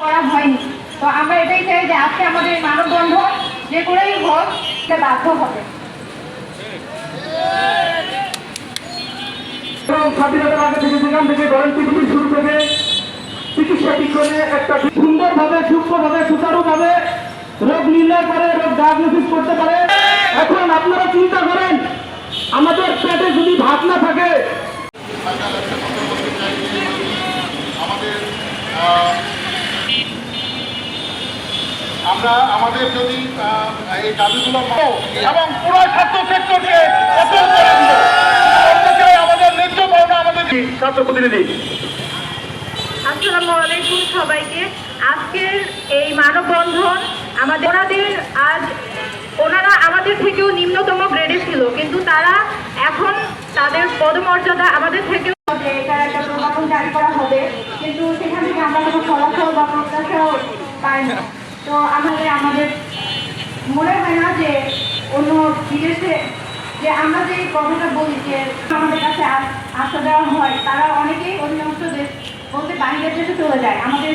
করা হয়নি। তো আমরা এটাই চাই যে আজকে আমাদের এই মানববন্ধন যে করেই হোক সে বাধ্য হবে। এবং স্বাধীনতার আগে থেকে সেখান থেকে ধরেন পৃথিবীর শুরু থেকে চিকিৎসা বিজ্ঞানে একটা সুন্দরভাবে সূক্ষ্মভাবে সুচারুভাবে রোগ নির্ণয় করে রোগ ডায়াগনোসিস করতে পারে। এখন আপনারা চিন্তা করেন আমাদের পেটে যদি ভাত না থাকে আমাদের আমরা আমাদের যদি এই দাবিগুলো এবং পুরো ছাত্র সেক্টরকে অচল করে দিব। আমাদের ন্যায্য পাওনা আমাদের ছাত্র প্রতিনিধি। আসসালামু আলাইকুম সবাইকে। আজকের এই মানববন্ধন আমাদের ওনাদের আজ ওনারা আমাদের থেকেও নিম্নতম গ্রেডে ছিল কিন্তু তারা এখন তাদের পদমর্যাদা আমাদের থেকেও একটা প্রজ্ঞাপন জারি করা হবে কিন্তু সেখান থেকে আমরা কোনো ফলাফল বা প্রত্যাশাও পাই না। তো আমাদের আমাদের মনে হয় না যে অন্য বিদেশে যে আমরা যে কথাটা বলি যে আমাদের কাছে আশা দেওয়া হয়, তারা অনেকেই অধিকাংশ দেশ বলতে বাইরের দেশে চলে যায়। আমাদের